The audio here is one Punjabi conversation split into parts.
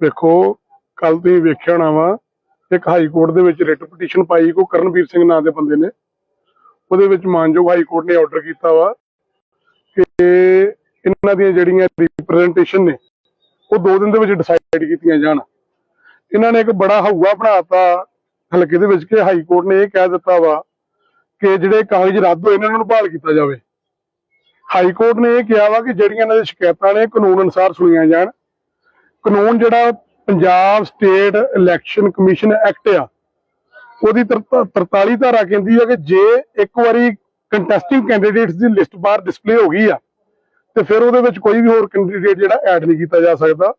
ਵੇਖੋ ਕੱਲ ਤੁਸੀਂ ਵੇਖਿਆ ਹੋਣਾ ਵਾ, ਇੱਕ ਹਾਈ ਕੋਰਟ ਦੇ ਵਿੱਚ ਰਿਟ ਪਟੀਸ਼ਨ ਪਾਈ ਕੋ ਕਰਨਵੀਰ ਸਿੰਘ ਨਾਂ ਦੇ ਬੰਦੇ ਨੇ। ਉਹਦੇ ਵਿੱਚ ਮਾਨਯੋਗ ਹਾਈ ਕੋਰਟ ਨੇ ਆਰਡਰ ਕੀਤਾ ਵਾ ਕਿ ਇਹਨਾਂ ਦੀਆਂ ਜਿਹੜੀਆਂ ਰਿਪਰੈਜ਼ੈਂਟੇਸ਼ਨ ਨੇ, ਉਹ ਦੋ ਦਿਨ ਦੇ ਵਿੱਚ ਡਿਸਾਈਡ ਕੀਤੀਆਂ ਜਾਣ। ਇਹਨਾਂ ਨੇ ਇੱਕ ਬੜਾ ਹਊਆ ਬਣਾਤਾ ਹਲਕੇ ਦੇ ਵਿੱਚ ਕਿ ਹਾਈ ਕੋਰਟ ਨੇ ਇਹ ਕਹਿ ਦਿੱਤਾ ਵਾ ਕਿ ਜਿਹੜੇ ਕਾਗਜ਼ ਰੱਦ ਹੋਏ ਇਹਨਾਂ ਨੂੰ ਬਹਾਲ ਕੀਤਾ ਜਾਵੇ। ਹਾਈ ਕੋਰਟ ਨੇ ਇਹ ਕਿਹਾ ਵਾ ਕਿ ਜਿਹੜੀਆਂ ਇਹਨਾਂ ਦੀਆਂ ਸ਼ਿਕਾਇਤਾਂ ਨੇ, ਕਾਨੂੰਨ ਅਨੁਸਾਰ ਸੁਣੀਆਂ ਜਾਣ। ਕਾਨੂੰਨ ਜਿਹੜਾ Punjab state election commission act ਆ, ਉਹਦੀ 43 ਧਾਰਾ ਕਹਿੰਦੀ ਹੈ ਕਿ ਜੇ ਇੱਕ ਵਾਰੀ ਕੰਟੈਸਟਿੰਗ ਕੈਂਡੀਡੇਟਸ ਦੀ ਲਿਸਟ ਬਾਹਰ ਡਿਸਪਲੇ ਹੋ ਗਈ ਆ, ਤੇ ਫਿਰ ਉਹਦੇ ਵਿੱਚ ਕੋਈ ਵੀ ਹੋਰ ਕੈਂਡੀਡੇਟ ਜਿਹੜਾ ਐਡ ਨਹੀਂ ਕੀਤਾ ਜਾ ਸਕਦਾ।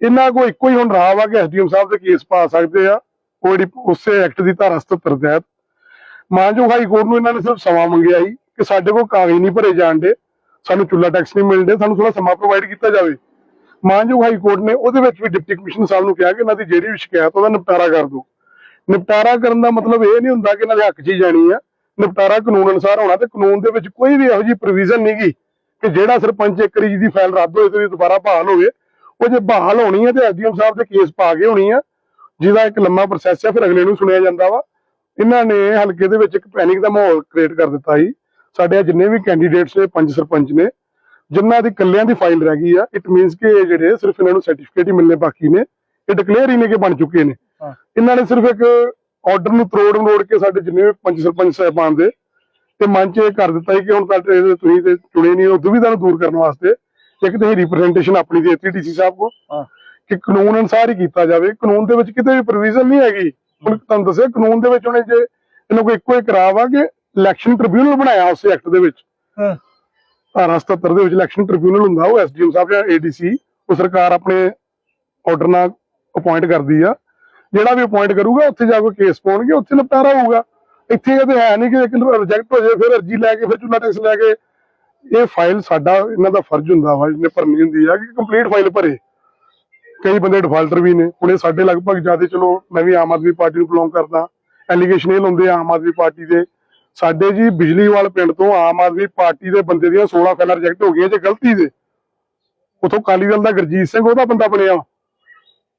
ਇਹਨਾਂ ਕੋਲ ਇੱਕੋ ਹੀ ਹੁਣ ਰਾਹ ਵਾ ਕਿ ਐਸਡੀਐਮ ਸਾਹਿਬ ਦੇ ਕੇਸ ਪਾ ਸਕਦੇ ਆ, ਉਹ ਜਿਹੜੀ ਉਸੇ ਐਕਟ ਦੀ ਧਾਰਾ 77 ਤਹਿਤ। ਮਾਨਯੋਗ ਹਾਈ ਕੋਰਟ ਨੂੰ ਇਹਨਾਂ ਨੇ ਸਿਰਫ ਸਮਾਂ ਮੰਗਿਆ ਸੀ ਕਿ ਸਾਡੇ ਕੋਲ ਕਾਗਜ਼ ਨਹੀਂ ਭਰੇ ਜਾਣ ਦੇ, ਸਾਨੂੰ ਚੁੱਲਾ ਟੈਕਸ ਨਹੀਂ ਮਿਲਦੇ ਸਾਨੂੰ ਥੋੜਾ ਸਮਾਂ ਪ੍ਰੋਵਾਈਡ ਕੀਤਾ ਜਾਵੇ। ਮਾਨਯੋਗ ਹਾਈ ਕੋਰਟ ਨੇ ਉਹਦੇ ਵਿੱਚ ਵੀ ਡਿਪਟੀ ਕਮਿਸ਼ਨਰ ਸਾਹਿਬ ਨੂੰ ਕਿਹਾ ਕਿ ਇਹਨਾਂ ਦੀ ਜਿਹੜੀ ਵੀ ਸ਼ਿਕਾਇਤ ਉਹਦਾ ਨਿਪਟਾਰਾ ਕਰ ਦਿਓ। ਨਿਪਟਾਰਾ ਕਰਨ ਦਾ ਮਤਲਬ ਇਹ ਨਹੀਂ ਹੁੰਦਾ ਕਿ ਇਹਨਾਂ ਦੇ ਹੱਕ 'ਚ ਹੀ ਜਾਣੀ ਆ। ਨਿਪਟਾਰਾ ਕਾਨੂੰਨ ਅਨੁਸਾਰ ਹੋਣਾ ਤੇ ਕਾਨੂੰਨ ਦੇ ਵਿੱਚ ਕੋਈ ਵੀ ਇਹੋ ਜਿਹੀ ਪ੍ਰੋਵੀਜ਼ਨ ਨਹੀਂਗੀ ਕਿ ਜਿਹੜਾ ਸਰਪੰਚ ਇੱਕ ਵਾਰੀ ਜਿਹਦੀ ਫਾਈਲ ਰੱਦ ਹੋਏ ਤੇ ਦੁਬਾਰਾ ਬਹਾਲ ਹੋਵੇ। ਉਹ ਜੇ ਬਹਾਲ ਹੋਣੀ ਹੈ ਤੇ ਐਸਡੀਐਮ ਸਾਹਿਬ ਦੇ ਕੇਸ ਪਾ ਕੇ ਹੋਣੀ ਆ, ਜਿਹਦਾ ਇੱਕ ਲੰਮਾ ਪ੍ਰੋਸੈਸ ਹੈ ਫਿਰ ਅਗਲੇ ਨੂੰ ਸੁਣਿਆ ਜਾਂਦਾ ਵਾ। ਇਹਨਾਂ ਨੇ ਹਲਕੇ ਦੇ ਵਿੱਚ ਇੱਕ ਪੈਨਿਕ ਦਾ ਮਾਹੌਲ ਕ੍ਰੀਏਟ ਕਰ ਦਿੱਤਾ ਸੀ। ਸਾਡੇ ਜਿੰਨੇ ਵੀ ਕੈਂਡੀਡੇਟਸ ਨੇ, ਪੰਜ ਸਰਪੰਚ ਨੇ ਜਿਨ੍ਹਾਂ ਦੀ ਕੱਲਿਆਂ ਦੀ ਫਾਈਲ ਰਹਿ ਗਈ ਆ ਇਟ ਮੀਨਸ ਕਿ ਇਹ ਜਿਹੜੇ ਸਿਰਫ ਇਹਨਾਂ ਨੂੰ ਸਰਟੀਫਿਕੇਟ ਹੀ ਮਿਲਨੇ ਬਾਕੀ ਨੇ ਇਹ ਡਿਕਲੇਅਰ ਹੀ ਨੇ ਕਿ ਬਣ ਚੁੱਕੇ ਨੇ। ਇਹਨਾਂ ਨੇ ਸਿਰਫ ਇੱਕ ਆਰਡਰ ਨੂੰ ਤਰੋੜ ਮਰੋੜ ਕੇ ਸਾਡੇ ਜਿੰਨੇ ਪੰਜ ਸਰਪੰਚ ਸਾਹਿਬਾਨ ਦੇ ਤੇ ਮਨ ਚ ਇਹ ਕਰ ਦਿੱਤਾ ਕਿ ਹੁਣ ਤੱਕ ਤੁਸੀਂ ਤੇ ਚੁਣੇ ਨਹੀਂ ਉਹ ਦੁਵਿਧਾ ਨੂੰ ਦੂਰ ਕਰਨ ਵਾਸਤੇ ਇੱਕ ਤੇ ਰਿਪਰੈਜ਼ੈਂਟੇਸ਼ਨ ਆਪਣੀ ਦੇ ਦਿੱਤੀ ਡੀਸੀ ਸਾਹਿਬ ਕੋ। ਕਿ ਕਾਨੂੰਨ ਅਨੁਸਾਰ ਹੀ ਕੀਤਾ ਜਾਵੇ ਕਾਨੂੰਨ ਦੇ ਵਿੱਚ ਕਿਤੇ ਵੀ ਪ੍ਰੋਵੀਜ਼ਨ ਨਹੀਂ ਹੈਗੀ ਹੁਣ ਤੁਹਾਨੂੰ ਦੱਸਿਆ ਕਾਨੂੰਨ ਦੇ ਵਿੱਚ ਉਹਨੇ ਜੇ ਇਹਨਾਂ ਕੋਈ ਇੱਕੋ ਹੀ ਕਰਾਵਾ ਕਿ ਇਲੈਕਸ਼ਨ ਟ੍ਰਿਬਿਊਨਲ ਬਣਾਇਆ ਉਸ ਐਕਟ ਦੇ ਵਿੱਚ ਹਾਂ। ਧਾਰਾ 77 ਦੇ ਵਿੱਚ ਇਲੈਕਸ਼ਨ ਟ੍ਰਿਬਿਊਨਲ ਹੁੰਦਾ, ਉਹ ਐਸਡੀਐਮ ਸਾਹਿਬ ਜਾਂ ਏਡੀਸੀ ਉਹ ਸਰਕਾਰ ਆਪਣੇ ਆਰਡਰ ਨਾਲ ਅਪਾਇੰਟ ਕਰਦੀ ਆ। ਜਿਹੜਾ ਵੀ ਅਪਾਇੰਟ ਕਰੂਗਾ, ਉੱਥੇ ਜਾ ਕੇ ਕੇਸ ਪਾਉਣਗੇ, ਉੱਥੇ ਨਿਪਟਾਰਾ ਹੋਊਗਾ। ਇੱਥੇ ਇਹ ਤੇ ਹੈ ਨਹੀਂ ਕਿ ਇੱਕ ਰਿਜੈਕਟ ਹੋ ਜਾਏ ਫਿਰ ਅਰਜੀ ਲੈ ਕੇ, ਫਿਰ ਚੁੱਲਾ ਟੈਕਸ ਲੈ ਕੇ। ਇਹ ਫਾਈਲ ਸਾਡਾ, ਇਹਨਾਂ ਦਾ ਫਰਜ਼ ਹੁੰਦਾ ਵਾ ਜਿਹਨੇ ਭਰਨੀ ਹੁੰਦੀ ਆ, ਕਿ ਕੰਪਲੀਟ ਫਾਈਲ ਭਰੇ। ਕਈ ਬੰਦੇ ਡਿਫਾਲਟਰ ਵੀ ਨੇ। ਹੁਣ ਇਹ ਸਾਡੇ ਲਗਭਗ ਜ਼ਿਆਦਾ, ਚਲੋ ਮੈਂ ਵੀ ਆਮ ਆਦਮੀ ਪਾਰਟੀ ਨੂੰ ਬਿਲੋਂਗ ਕਰਦਾ। ਐਲੀਗੇਸ਼ਨ ਇਹ ਲਾਉਂਦੇ ਆ, ਆਮ ਆਦਮੀ ਪਾਰਟੀ ਦੇ। ਸਾਡੇ ਜੀ ਬਿਜਲੀਵਾਲ ਪਿੰਡ ਤੋਂ ਆਮ ਆਦਮੀ ਪਾਰਟੀ ਦੇ ਬੰਦੇ ਦੀਆਂ 16 ਫਾਈਲਾਂ ਰਿਜੈਕਟ ਹੋ ਗਈਆਂ ਜੇ ਗਲਤੀ ਦੇ। ਉਥੋਂ ਕਾਲੀ ਦਲ ਦਾ ਗੁਰਜੀਤ ਸਿੰਘ ਉਹਦਾ ਬੰਦਾ ਬਣਿਆ।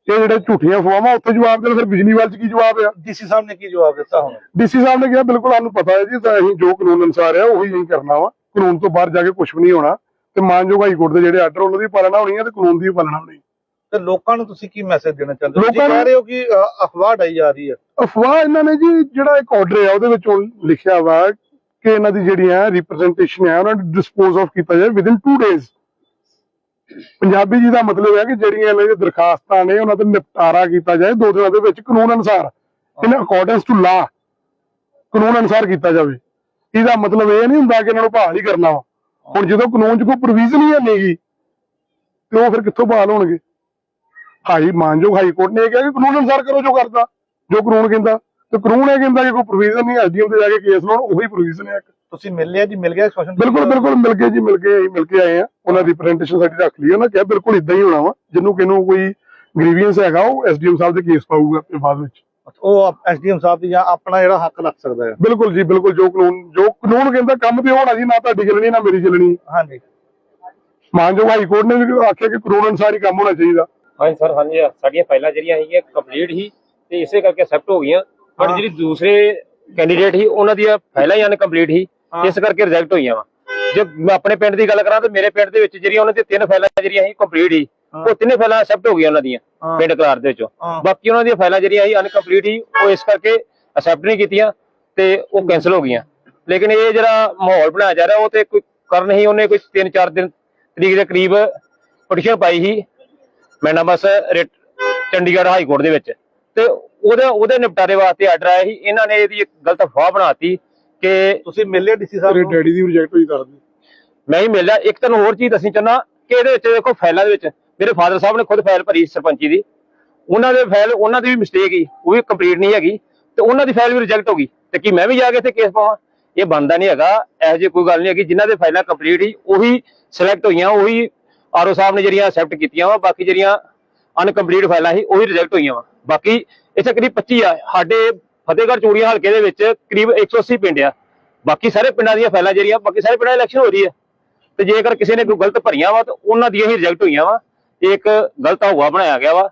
ਇਹ ਜਿਹੜੇ ਝੂਠੀਆਂ ਫਵਾਵਾਂ ਉੱਥੇ ਜਵਾਬ ਦੇਣ ਫਿਰ ਬਿਜਲੀਵਾਲ ਚ ਕੀ ਜਵਾਬ ਆ? ਡੀਸੀ ਸਾਹਿਬ ਨੇ ਕੀ ਜਵਾਬ ਦਿੱਤਾ ਹੁਣ? ਡੀਸੀ ਸਾਹਿਬ ਨੇ ਕਿਹਾ ਬਿਲਕੁਲ ਸਾਨੂੰ ਪਤਾ ਹੈ ਜੀ ਤਾਂ ਅਸੀਂ ਜੋ ਕਾਨੂੰਨ ਅਨੁਸਾਰ ਆ ਉਹੀ ਅਸੀਂ ਕਰਨਾ ਵਾ। ਕਾਨੂੰਨ ਤੋਂ ਬਾਹਰ ਜਾ ਕੇ ਕੁਝ ਵੀ ਨਹੀਂ ਹੋਣਾ। ਤੇ ਮਾਨਯੋਗ ਹਾਈ ਕੋਰਟ ਦੇ ਜਿਹੜੇ ਆਰਡਰ ਉਹਨਾਂ ਦੀ ਪਾਲਣਾ ਹੋਣੀ ਹੈ ਤੇ ਕਾਨੂੰਨ ਦੀ ਪਾਲਣਾ ਹੋਣੀ ਤੇ ਲੋਕਾਂ ਨੂੰ ਤੁਸੀਂ ਕੀ ਮੈਸੇਜ ਦੇਣਾ ਚਾਹੁੰਦੇ ਹੋ? ਜੀ ਲੋਕਾਂ ਨੂੰ- ਕਹਿ ਰਹੇ ਹੋ ਕਿ ਅ, ਅਫਵਾਹ ਡਾਈ ਜਾ ਰਹੀ ਹੈ। ਅਫਵਾਹ ਇਹਨਾਂ ਨੇ ਜੀ ਜਿਹੜਾ ਇੱਕ ਆਰਡਰ ਹੈ ਉਹਦੇ ਵਿੱਚ ਉਹ ਲਿਖਿਆ ਵਾ ਕਿ ਇਹਨਾਂ ਦੀ ਜਿਹੜੀਆਂ ਰਿਪਰੈਜ਼ੈਂਟੇਸ਼ਨ ਹੈ ਉਹਨਾਂ ਨੂੰ ਡਿਸਪੋਜ਼ ਆਫ ਕੀਤਾ ਜਾਏ ਵਿਦਿਨ 2 ਡੇਜ਼ ਪੰਜਾਬੀ ਜੀ ਦਾ ਮਤਲਬ ਹੈ ਕਿ ਜਿਹੜੀਆਂ ਇਹਨਾਂ ਦੀਆਂ ਦਰਖਾਸਤਾਂ ਨੇ ਉਹਨਾਂ ਦਾ ਨਿਪਟਾਰਾ ਕੀਤਾ ਜਾਏ ਦੋ ਦਿਨਾਂ ਦੇ ਵਿੱਚ ਕਾਨੂੰਨ ਅਨੁਸਾਰ। ਇਨ ਅਕੋਰਡੈਂਸ ਟੂ ਲਾ ਕਾਨੂੰਨ ਅਨੁਸਾਰ ਕੀਤਾ ਜਾਵੇ। ਇਹਦਾ ਮਤਲਬ ਇਹ ਨਹੀਂ ਹੁੰਦਾ ਕਿ ਇਹਨਾਂ ਨੂੰ ਬਹਾਲ ਹੀ ਕਰਨਾ ਵਾ। ਹੁਣ ਜਦੋਂ ਕਾਨੂੰਨ 'ਚ ਕੋਈ ਪ੍ਰੋਵੀਜ਼ਨ ਹੀ ਨਹੀਂਗੀ ਤੇ ਉਹ ਫਿਰ ਕਿੱਥੋਂ ਬਹਾਲ ਹੋਣਗੇ? ਹਾਈ ਮਾਨਯੋਗ ਹਾਈ ਕੋਰਟ ਨੇ ਇਹ ਕਿਹਾ ਕਿ ਕਾਨੂੰਨ ਅਨੁਸਾਰ ਕਰੋ ਜੋ ਕਰਦਾ ਜੋ ਕਾਨੂੰਨ ਕਹਿੰਦਾ। ਤੇ ਕਾਨੂੰਨ ਇਹ ਕਹਿੰਦਾ ਕਿ ਕੋਈ ਪ੍ਰੋਵੀਜ਼ਨ ਨਹੀਂ ਐਸਡੀਐਮ ਤੇ ਜਾ ਕੇ ਕੇਸ ਲਾਉਣ ਉਹੀ ਪ੍ਰੋਵੀਜ਼ਨ ਹੈ। ਤੁਸੀਂ ਮਿਲ ਲਿਆ ਜੀ ਮਿਲ ਗਿਆ ਐਕਸਪ੍ਰੈਸ਼ਨ ਬਿਲਕੁਲ ਬਿਲਕੁਲ ਮਿਲ ਕੇ ਜੀ ਮਿਲ ਕੇ ਅਸੀਂ ਮਿਲ ਕੇ ਆਏ ਆ ਉਹਨਾਂ ਦੀ ਪ੍ਰੈਜੈਂਟੇਸ਼ਨ ਸਾਡੀ ਰੱਖ ਲਈ ਉਹਨਾਂ ਕਿਹਾ ਬਿਲਕੁਲ ਇਦਾਂ ਹੀ ਹੋਣਾ ਵਾ। ਜਿਹਨੂੰ ਕਿਨੂੰ ਕੋਈ ਗ੍ਰੀਵੀਅੰਸ ਹੈਗਾ ਉਹ ਐਸਡੀਐਮ ਸਾਹਿਬ ਦੇ ਕੇਸ ਪਾਊਗਾ ਤੇ ਬਾਅਦ ਵਿੱਚ। ਉਹ ਐਸਡੀਐਮ ਸਾਹਿਬ ਦੀ ਜਾਂ ਆਪਣਾ ਜਿਹੜਾ ਹੱਕ ਰੱਖ ਸਕਦਾ ਹੈ। ਬਿਲਕੁਲ ਜੀ ਬਿਲਕੁਲ ਜੋ ਕਾਨੂੰਨ ਜੋ ਕਾਨੂੰਨ ਕਹਿੰਦਾ ਕੰਮ ਤੇ ਹੋਣਾ ਜੀ ਨਾ ਤੁਹਾਡੀ ਚੱਲਣੀ ਨਾ ਮੇਰੀ ਚੱਲਣੀ। ਹਾਂਜੀ। ਮਾਨਯੋਗ ਹਾਈ ਕੋਰਟ ਨੇ ਵੀ ਆਖਿਆ ਕਿ ਕਾਨੂੰਨ ਅਨੁਸਾਰ ਹੀ ਕੰਮ ਹੋਣਾ ਚਾਹੀਦਾ। ਹਾਂਜੀ ਸਰ ਹਾਂਜੀ ਸਾਡੀਆਂ ਫਾਈਲਾਂ ਜਿਹੜੀਆਂ ਹੈਗੀਆਂ ਕੰਪਲੀਟ ਹੀ ਤੇ ਇਸੇ ਕਰਕੇ ਐਕਸੈਪਟ ਹੋ ਗਈਆਂ ਪਰ। ਜਿਹੜੀ ਦੂਸਰੇ ਕੈਂਡੀਡੇਟ ਸੀ ਉਹਨਾਂ ਦੀਆਂ ਫਾਈਲਾਂ ਹੀ ਅਨਕੰਪਲੀਟ ਸੀ ਹਾਂ। ਇਸ ਕਰਕੇ ਰਿਜੈਕਟ ਹੋਈਆਂ ਵਾ ਜੇ ਮੈਂ ਆਪਣੇ ਪਿੰਡ ਦੀ ਗੱਲ ਕਰਾਂ ਤਾਂ ਮੇਰੇ ਪਿੰਡ ਦੇ ਵਿੱਚ ਜਿਹੜੀਆਂ ਉਹਨਾਂ ਦੀਆਂ ਤਿੰਨ ਫਾਈਲਾਂ ਜਿਹੜੀਆਂ ਸੀ ਕੰਪਲੀਟ ਸੀ ਹਾਂ। ਉਹ ਤਿੰਨੇ ਫਾਈਲਾਂ ਐਕਸੈਪਟ ਹੋ ਗਈਆਂ ਉਹਨਾਂ ਦੀਆਂ। ਪਿੰਡ ਕਲਾਰ ਦੇ ਵਿੱਚੋਂ। ਬਾਕੀ ਉਹਨਾਂ ਦੀਆਂ ਫਾਈਲਾਂ ਜਿਹੜੀਆਂ ਸੀ ਅਨਕੰਪਲੀਟ ਸੀ ਉਹ ਇਸ ਕਰਕੇ ਐਕਸੈਪਟ ਨਹੀਂ ਕੀਤੀਆਂ ਤੇ ਉਹ ਕੈਨਸਲ ਹੋ ਗਈਆਂ ਲੇਕਿਨ ਇਹ ਜਿਹੜਾ ਮਾਹੌਲ ਬਣਾਇਆ ਜਾ ਰਿਹਾ ਉਹ ਤੇ ਕੋਈ ਕਰਨ ਹੀ ਉਹਨੇ ਕੋਈ 3-4 ਦਿਨ ਤਰੀਕ ਦੇ ਕਰੀਬ ਪਟੀਸ਼ਨ ਪਾਈ ਸੀ ਮੈਨਾ ਬਸ ਰਿਟ ਚੰਡੀਗੜ੍ਹ ਹਾਈ ਕੋਰਟ ਦੇ ਵਿੱਚ। ਤੇ ਉਹਦੇ ਉਹਦੇ ਨਿਪਟਾਰੇ ਵਾਸਤੇ ਆਰਡਰ ਆਇਆ ਸੀ। ਇਹਨਾਂ ਨੇ ਇਹਦੀ ਇੱਕ ਗਲਤ ਅਫਵਾਹ ਬਣਾਤੀ ਕਿ ਤੁਸੀਂ ਮਿਲ ਲਿਆ ਡੀਸੀ ਸਾਹਿਬ ਨੂੰ ਡੈਡੀ ਦੀ ਰਿਜੈਕਟ ਹੋਈ ਦੱਸਦੀ ਮੈਂ ਹੀ ਮਿਲਿਆ। ਇੱਕ ਤੁਹਾਨੂੰ ਹੋਰ ਚੀਜ਼ ਦੱਸਣੀ ਚਾਹੁੰਦਾ ਕਿ ਇਹਦੇ ਵਿੱਚ ਦੇਖੋ ਫਾਈਲਾਂ ਦੇ ਵਿੱਚ ਮੇਰੇ ਫਾਦਰ ਸਾਹਿਬ ਨੇ ਖੁਦ ਫਾਈਲ ਭਰੀ ਸਰਪੰਚੀ ਦੀ। ਉਹਨਾਂ ਦੇ ਫਾਈਲ ਉਹਨਾਂ ਦੀ ਵੀ ਮਿਸਟੇਕ ਹੀ ਉਹ ਵੀ ਕੰਪਲੀਟ ਨਹੀਂ ਹੈਗੀ। ਤੇ ਉਹਨਾਂ ਦੀ ਫਾਈਲ ਵੀ ਰਿਜੈਕਟ ਹੋ ਗਈ। ਤੇ ਕੀ ਮੈਂ ਵੀ ਜਾ ਕੇ ਇੱਥੇ ਕੇਸ ਪਾਵਾਂ? ਇਹ ਬਣਦਾ ਨਹੀਂ ਹੈਗਾ। ਇਹੋ ਜਿਹੀ ਕੋਈ ਗੱਲ ਨਹੀਂ ਹੈਗੀ। ਜਿਨ੍ਹਾਂ ਦੇ ਫਾਈਲਾਂ ਕੰਪਲੀਟ ਹੀ ਉਹੀ ਸਿਲੈਕਟ ਹੋਈਆਂ ਉਹੀ ਆਰਓ ਸਾਹਿਬ ਨੇ ਜਿਹੜੀਆਂ ਅਕਸੈਪਟ ਕੀਤੀਆਂ ਵਾ, ਬਾਕੀ ਜਿਹੜੀਆਂ ਅਨਕੰਪਲੀਟ ਫਾਈਲਾਂ ਸੀ, ਉਹੀ ਰਿਜੈਕਟ ਹੋਈਆਂ ਵਾ। ਬਾਕੀ ਇੱਥੇ ਕਰੀਬ 25 ਆ, ਸਾਡੇ ਫਤਿਹਗੜ੍ਹ ਚੂੜੀਆਂ ਹਲਕੇ ਦੇ ਵਿੱਚ ਕਰੀਬ 180 ਪਿੰਡ ਆ। ਬਾਕੀ ਸਾਰੇ ਪਿੰਡਾਂ ਦੀਆਂ ਫਾਈਲਾਂ ਜਿਹੜੀਆਂ, ਬਾਕੀ ਸਾਰੇ ਪਿੰਡਾਂ ਦੀ ਇਲੈਕਸ਼ਨ ਹੋ ਰਹੀ ਹੈ ਤੇ ਜੇਕਰ ਕਿਸੇ ਨੇ ਕੋਈ ਗਲਤ ਭਰੀਆਂ ਵਾ, ਤਾਂ ਉਹਨਾਂ ਦੀਆਂ ਹੀ ਰਿਜੈਕਟ ਹੋਈਆਂ ਵਾ। ਇਹ ਇੱਕ ਗਲਤ ਹਵਾ ਬਣਾਇਆ ਗਿਆ ਵਾ।